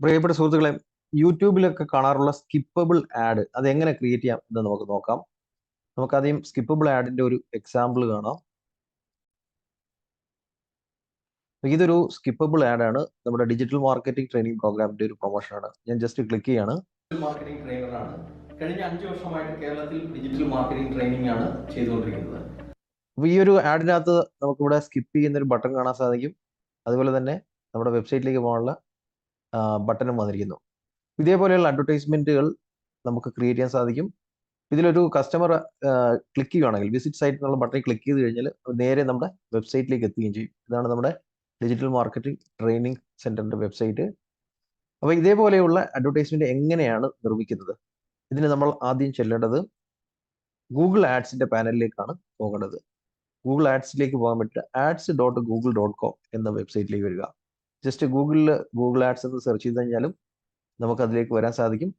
പ്രിയപ്പെട്ട സുഹൃത്തുക്കളെ യൂട്യൂബിലൊക്കെ കാണാറുള്ള സ്കിപ്പബിൾ ആഡ് അത് എങ്ങനെ ക്രിയേറ്റ് ചെയ്യാം എന്ന് നമുക്ക് നോക്കാം. നമുക്ക് ആദ്യം സ്കിപ്പബിൾ ആഡിന്റെ ഒരു എക്സാമ്പിൾ കാണാം. ഇതൊരു സ്കിപ്പബിൾ ആഡ് ആണ്. നമ്മുടെ ഡിജിറ്റൽ മാർക്കറ്റിംഗ് ട്രെയിനിങ് പ്രോഗ്രാമിന്റെ ഒരു പ്രൊമോഷൻ ആണ്. ഞാൻ ജസ്റ്റ് ക്ലിക്ക് ചെയ്യാണ്. മാർക്കറ്റിംഗ് ട്രെയിനറാണ് കഴിഞ്ഞ അഞ്ച് വർഷമായിട്ട് കേരളത്തിൽ ഡിജിറ്റൽ മാർക്കറ്റിംഗ് ട്രെയിനിങ് ആണ് ചെയ്തുകൊണ്ടിരിക്കുന്നത്. അപ്പോൾ ഈ ഒരു ആഡിനകത്ത് നമുക്കിവിടെ സ്കിപ്പ് ചെയ്യുന്ന ഒരു ബട്ടൺ കാണാൻ സാധിക്കും. അതുപോലെ തന്നെ നമ്മുടെ വെബ്സൈറ്റിലേക്ക് പോകാനുള്ള ബട്ടണും വന്നിരിക്കുന്നു. ഇതേപോലെയുള്ള അഡ്വർടൈസ്മെന്റുകൾ നമുക്ക് ക്രിയേറ്റ് ചെയ്യാൻ സാധിക്കും. ഇതിലൊരു കസ്റ്റമർ ക്ലിക്ക് ചെയ്യുകയാണെങ്കിൽ വിസിറ്റ് സൈറ്റ് എന്നുള്ള ബട്ടൺ ക്ലിക്ക് ചെയ്ത് കഴിഞ്ഞാൽ നേരെ നമ്മുടെ വെബ്സൈറ്റിലേക്ക് എത്തുകയും ചെയ്യും. ഇതാണ് നമ്മുടെ ഡിജിറ്റൽ മാർക്കറ്റിംഗ് ട്രെയിനിങ് സെന്ററിന്റെ വെബ്സൈറ്റ്. അപ്പോൾ ഇതേപോലെയുള്ള അഡ്വർടൈസ്മെന്റ് എങ്ങനെയാണ് നിർമ്മിക്കുന്നത്? ഇതിന് നമ്മൾ ആദ്യം ചെല്ലേണ്ടത് ഗൂഗിൾ ആഡ്സിന്റെ പാനലിലേക്കാണ് പോകേണ്ടത്. ഗൂഗിൾ ആഡ്സിലേക്ക് പോകാൻ പറ്റുക ads dot Google dot com എന്ന വെബ്സൈറ്റിലേക്ക് വരിക. ജസ്റ്റ് ഗൂഗിളിൽ ഗൂഗിൾ ആഡ്സ് എന്ന് സെർച്ച് ചെയ്ത് കഴിഞ്ഞാലും നമുക്ക് അതിലേക്ക് വരാൻ സാധിക്കും.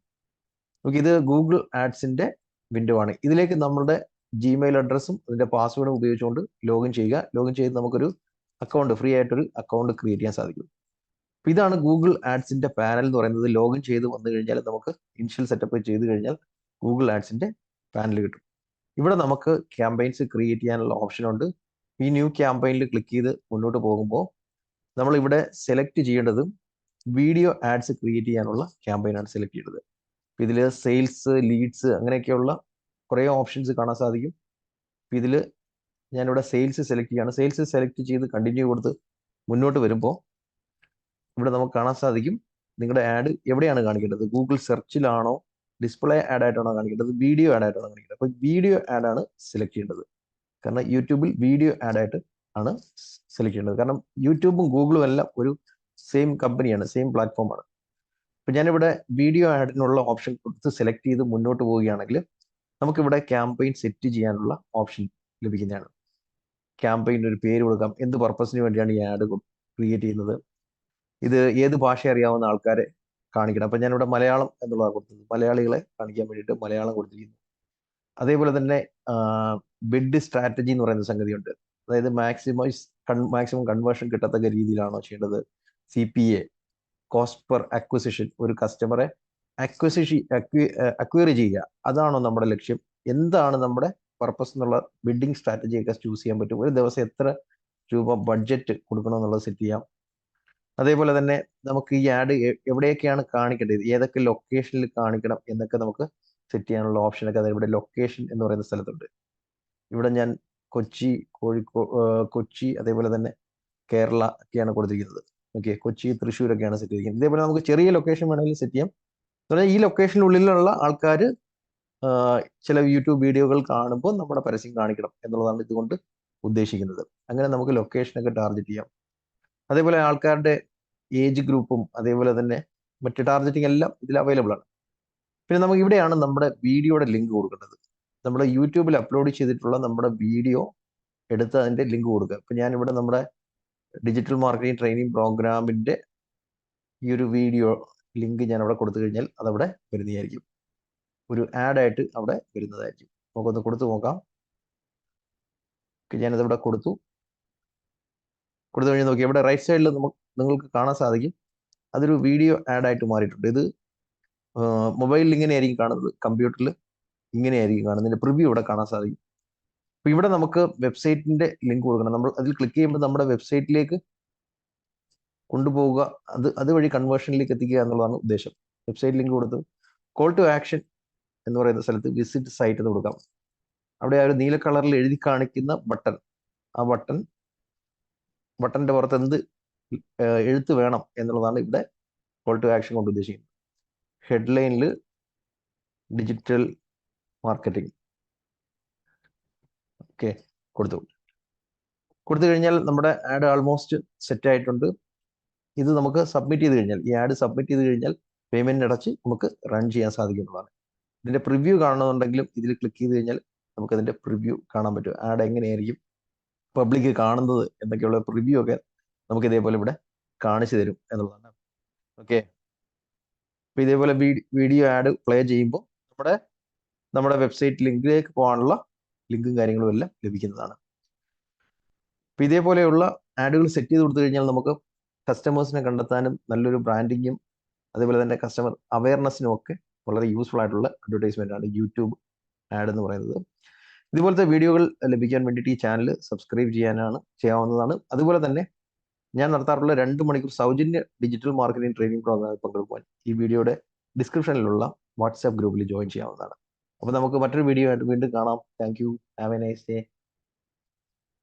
നമുക്ക് ഇത് ഗൂഗിൾ ആഡ്സിന്റെ വിൻഡോ ആണ്. ഇതിലേക്ക് നമ്മുടെ ജിമെയിൽ അഡ്രസ്സും അതിന്റെ പാസ്വേഡും ഉപയോഗിച്ചുകൊണ്ട് ലോഗിൻ ചെയ്യുക. ലോഗിൻ ചെയ്ത് നമുക്കൊരു അക്കൗണ്ട് ഫ്രീ ആയിട്ടൊരു അക്കൗണ്ട് ക്രിയേറ്റ് ചെയ്യാൻ സാധിക്കും. അപ്പോൾ ഇതാണ് ഗൂഗിൾ ആഡ്സിന്റെ പാനൽ എന്ന് പറയുന്നത്. ലോഗിൻ ചെയ്ത് വന്നു കഴിഞ്ഞാൽ നമുക്ക് ഇനിഷ്യൽ സെറ്റപ്പ് ചെയ്ത് കഴിഞ്ഞാൽ ഗൂഗിൾ ആഡ്സിന്റെ പാനൽ കിട്ടും. ഇവിടെ നമുക്ക് ക്യാമ്പയിൻസ് ക്രിയേറ്റ് ചെയ്യാനുള്ള ഓപ്ഷൻ ഉണ്ട്. ഈ ന്യൂ ക്യാമ്പയിനിൽ ക്ലിക്ക് ചെയ്ത് മുന്നോട്ട് പോകുമ്പോൾ നമ്മൾ ഇവിടെ സെലക്ട് ചെയ്യേണ്ടത് വീഡിയോ ആഡ്സ് ക്രിയേറ്റ് ചെയ്യാനുള്ള ക്യാമ്പയിനാണ് സെലക്ട് ചെയ്യേണ്ടത്. ഇതിൽ സെയിൽസ് ലീഡ്സ് അങ്ങനെയൊക്കെയുള്ള കുറേ ഓപ്ഷൻസ് കാണാൻ സാധിക്കും. ഇതിൽ ഞാനിവിടെ സെയിൽസ് സെലക്ട് ചെയ്യാണ്. സെയിൽസ് സെലക്ട് ചെയ്ത് കണ്ടിന്യൂ കൊടുത്ത് മുന്നോട്ട് വരുമ്പോൾ ഇവിടെ നമുക്ക് കാണാൻ സാധിക്കും നിങ്ങളുടെ ആഡ് എവിടെയാണ് കാണിക്കേണ്ടത്? ഗൂഗിൾ സെർച്ചിലാണോ ഡിസ്പ്ലേ ആഡ് ആയിട്ടാണോ കാണിക്കേണ്ടത്? വീഡിയോ ആഡ് ആയിട്ടാണോ കാണിക്കേണ്ടത്? അപ്പോൾ വീഡിയോ ആഡ് ആണ് സെലക്ട് ചെയ്യേണ്ടത്. കാരണം യൂട്യൂബിൽ വീഡിയോ ആഡ് ആയിട്ട് ആണ് സെലക്ട് ചെയ്യേണ്ടത്. കാരണം യൂട്യൂബും ഗൂഗിളും എല്ലാം ഒരു സെയിം കമ്പനിയാണ് സെയിം പ്ലാറ്റ്ഫോമാണ് ഇപ്പം ഞാനിവിടെ വീഡിയോ ആഡിനുള്ള ഓപ്ഷൻ കൊടുത്ത് സെലക്ട് ചെയ്ത് മുന്നോട്ട് പോവുകയാണെങ്കിൽ നമുക്കിവിടെ ക്യാമ്പയിൻ സെറ്റ് ചെയ്യാനുള്ള ഓപ്ഷൻ ലഭിക്കുന്നതാണ്. ക്യാമ്പയിൻ ഒരു പേര് കൊടുക്കാം. എന്ത് പർപ്പസിന് വേണ്ടിയാണ് ഈ ആഡ് ക്രിയേറ്റ് ചെയ്യുന്നത്? ഇത് ഏത് ഭാഷ അറിയാവുന്ന ആൾക്കാരെ കാണിക്കണം. അപ്പം ഞാനിവിടെ മലയാളം എന്നുള്ളതാണ് കൊടുത്തത്. മലയാളികളെ കാണിക്കാൻ വേണ്ടിയിട്ട് മലയാളം കൊടുത്തിരിക്കുന്നു. അതേപോലെ തന്നെ ബിഡ് സ്ട്രാറ്റജി എന്ന് പറയുന്ന സംഗതിയുണ്ട്. അതായത് മാക്സിമൈസ് മാക്സിമം കൺവേർഷൻ കിട്ടത്തക്ക രീതിയിലാണോ ചെയ്യേണ്ടത്? C P A cost per acquisition ഒരു കസ്റ്റമറെ അക്വിസിഷൻ അക്വയർ ചെയ്യുക. അതാണോ നമ്മുടെ ലക്ഷ്യം? എന്താണ് നമ്മുടെ പർപ്പസ് എന്നുള്ള ബിഡിങ് സ്ട്രാറ്റജി ഒക്കെ ചൂസ് ചെയ്യാൻ പറ്റും? ഒരു ദിവസം എത്ര രൂപ ബഡ്ജറ്റ് കൊടുക്കണം എന്നുള്ളത് സെറ്റ് ചെയ്യാം. അതേപോലെ തന്നെ നമുക്ക് ഈ ആഡ് എവിടെയൊക്കെയാണ് കാണിക്കേണ്ടത്? ഏതൊക്കെ ലൊക്കേഷനിൽ കാണിക്കണം എന്നൊക്കെ നമുക്ക് സെറ്റ് ചെയ്യാനുള്ള ഓപ്ഷനൊക്കെ അതായത് ഇവിടെ ലൊക്കേഷൻ എന്ന് പറയുന്ന സ്ഥലത്തുണ്ട്. ഇവിടെ ഞാൻ കൊച്ചി കോഴിക്കോ കൊച്ചി അതേപോലെ തന്നെ കേരള ഒക്കെയാണ് കൊടുത്തിരിക്കുന്നത്. ഓക്കെ കൊച്ചി തൃശ്ശൂർ ഒക്കെയാണ് സെറ്റ് ചെയ്തിരിക്കുന്നത്. ഇതേപോലെ നമുക്ക് ചെറിയ ലൊക്കേഷൻ വേണമെങ്കിൽ സെറ്റ് ചെയ്യാം. അതായത് ഈ ലൊക്കേഷനുള്ളിലുള്ള ആൾക്കാർ ചില യൂട്യൂബ് വീഡിയോകൾ കാണുമ്പോൾ നമ്മുടെ പരസ്യം കാണിക്കണം എന്നുള്ളതാണ് ഇതുകൊണ്ട് ഉദ്ദേശിക്കുന്നത്. അങ്ങനെ നമുക്ക് ലൊക്കേഷനൊക്കെ ടാർഗറ്റ് ചെയ്യാം. അതേപോലെ ആൾക്കാരുടെ ഏജ് ഗ്രൂപ്പും അതേപോലെ തന്നെ മറ്റ് ടാർഗറ്റിംഗ് എല്ലാം ഇതിൽ അവൈലബിൾ ആണ്. പിന്നെ നമുക്ക് ഇവിടെയാണ് നമ്മുടെ വീഡിയോയുടെ ലിങ്ക് കൊടുക്കേണ്ടത്. നമ്മുടെ യൂട്യൂബിൽ അപ്ലോഡ് ചെയ്തിട്ടുള്ള നമ്മുടെ വീഡിയോ എടുത്ത് അതിന്റെ ലിങ്ക് കൊടുക്കുക. ഇപ്പം ഞാനിവിടെ നമ്മുടെ ഡിജിറ്റൽ മാർക്കറ്റിംഗ് ട്രെയിനിങ് പ്രോഗ്രാമിന്റെ ഈ ഒരു വീഡിയോ ലിങ്ക് ഞാൻ അവിടെ കൊടുത്തു കഴിഞ്ഞാൽ അതവിടെ വരുന്നതായിരിക്കും. ഒരു ആഡായിട്ട് അവിടെ വരുന്നതായിരിക്കും. നമുക്കൊന്ന് കൊടുത്തു നോക്കാം. ഞാനത് ഇവിടെ കൊടുത്തു. കൊടുത്തു കഴിഞ്ഞാൽ നോക്കി ഇവിടെ റൈറ്റ് സൈഡിൽ നമുക്ക് നിങ്ങൾക്ക് കാണാൻ സാധിക്കും. അതൊരു വീഡിയോ ആഡായിട്ട് മാറിയിട്ടുണ്ട്. ഇത് മൊബൈലിൽ ഇങ്ങനെയായിരിക്കും കാണുന്നത്. കമ്പ്യൂട്ടറിൽ ഇങ്ങനെയായിരിക്കും കാണുന്നത്. ഇതിന്റെ പ്രിവ്യൂ ഇവിടെ കാണാൻ സാധിക്കും. അപ്പൊ ഇവിടെ നമുക്ക് വെബ്സൈറ്റിന്റെ ലിങ്ക് കൊടുക്കണം. നമ്മൾ അതിൽ ക്ലിക്ക് ചെയ്യുമ്പോൾ നമ്മുടെ വെബ്സൈറ്റിലേക്ക് കൊണ്ടുപോവുക. അത് അതുവഴി കൺവേർഷനിലേക്ക് എത്തിക്കുക എന്നുള്ളതാണ് ഉദ്ദേശം. വെബ്സൈറ്റ് ലിങ്ക് കൊടുത്ത്. കോൾ ടു ആക്ഷൻ എന്ന് പറയുന്ന സ്ഥലത്ത് വിസിറ്റ് സൈറ്റ് എന്ന് കൊടുക്കാം. അവിടെ ആ ഒരു നീല കളറിൽ എഴുതി കാണിക്കുന്ന ബട്ടൺ ആ ബട്ടൺ ബട്ടന്റെ പുറത്ത് എന്ത് എഴുത്ത് വേണം എന്നുള്ളതാണ് ഇവിടെ കോൾ ടു ആക്ഷൻ കൊണ്ട് ഉദ്ദേശിക്കുന്നത്. ഹെഡ്ലൈനിൽ ഡിജിറ്റൽ മാർക്കറ്റിംഗ്. ഓക്കെ കൊടുത്തു. കൊടുത്തു കഴിഞ്ഞാൽ നമ്മുടെ ആഡ് ആൾമോസ്റ്റ് സെറ്റ് ആയിട്ടുണ്ട്. ഇത് നമുക്ക് സബ്മിറ്റ് ചെയ്ത് കഴിഞ്ഞാൽ ഈ ആഡ് സബ്മിറ്റ് ചെയ്ത് കഴിഞ്ഞാൽ പേയ്മെന്റ് അടച്ച് നമുക്ക് റൺ ചെയ്യാൻ സാധിക്കുന്നതാണ് ഇതിന്റെ പ്രിവ്യൂ കാണണമെന്നുണ്ടെങ്കിലും ഇതിൽ ക്ലിക്ക് ചെയ്ത് കഴിഞ്ഞാൽ നമുക്ക് അതിന്റെ പ്രിവ്യൂ കാണാൻ പറ്റും. ആഡ് എങ്ങനെയായിരിക്കും പബ്ലിക് കാണുന്നത് എന്നൊക്കെയുള്ള പ്രിവ്യൂ ഒക്കെ നമുക്ക് ഇതേപോലെ ഇവിടെ കാണിച്ചു തരും എന്നുള്ളതാണ്. ഓക്കെ. ഇതേപോലെ വീഡിയോ ആഡ് പ്ലേ ചെയ്യുമ്പോൾ നമ്മുടെ നമ്മുടെ വെബ്സൈറ്റ് ലിങ്കിലേക്ക് പോകാനുള്ള ലിങ്കും കാര്യങ്ങളും എല്ലാം ലഭിക്കുന്നതാണ്. അപ്പം ഇതേപോലെയുള്ള ആഡുകൾ സെറ്റ് ചെയ്ത് കൊടുത്തു കഴിഞ്ഞാൽ നമുക്ക് കസ്റ്റമേഴ്സിനെ കണ്ടെത്താനും നല്ലൊരു ബ്രാൻഡിങ്ങും അതേപോലെ തന്നെ കസ്റ്റമർ അവയർനെസ്സിനും ഒക്കെ വളരെ യൂസ്ഫുൾ ആയിട്ടുള്ള അഡ്വർടൈസ്മെന്റ് ആണ് യൂട്യൂബ് ആഡ് എന്ന് പറയുന്നത്. ഇതുപോലത്തെ വീഡിയോകൾ ലഭിക്കാൻ വേണ്ടിയിട്ട് ഈ ചാനൽ സബ്സ്ക്രൈബ് ചെയ്യാനാണ് ചെയ്യാവുന്നതാണ്. അതുപോലെ തന്നെ ഞാൻ നടത്താറുള്ള രണ്ട് മണിക്കൂർ സൗജന്യ ഡിജിറ്റൽ മാർക്കറ്റിംഗ് ട്രെയിനിങ് പ്രോഗ്രാമിൽ പങ്കെടുക്കുവാൻ ഈ വീഡിയോയുടെ ഡിസ്ക്രിപ്ഷനിലുള്ള വാട്സാപ്പ് ഗ്രൂപ്പിൽ ജോയിൻ ചെയ്യാവുന്നതാണ്. അപ്പോൾ നമുക്ക് മറ്റൊരു വീഡിയോ ആയിട്ട് വീണ്ടും കാണാം. Thank you have a nice day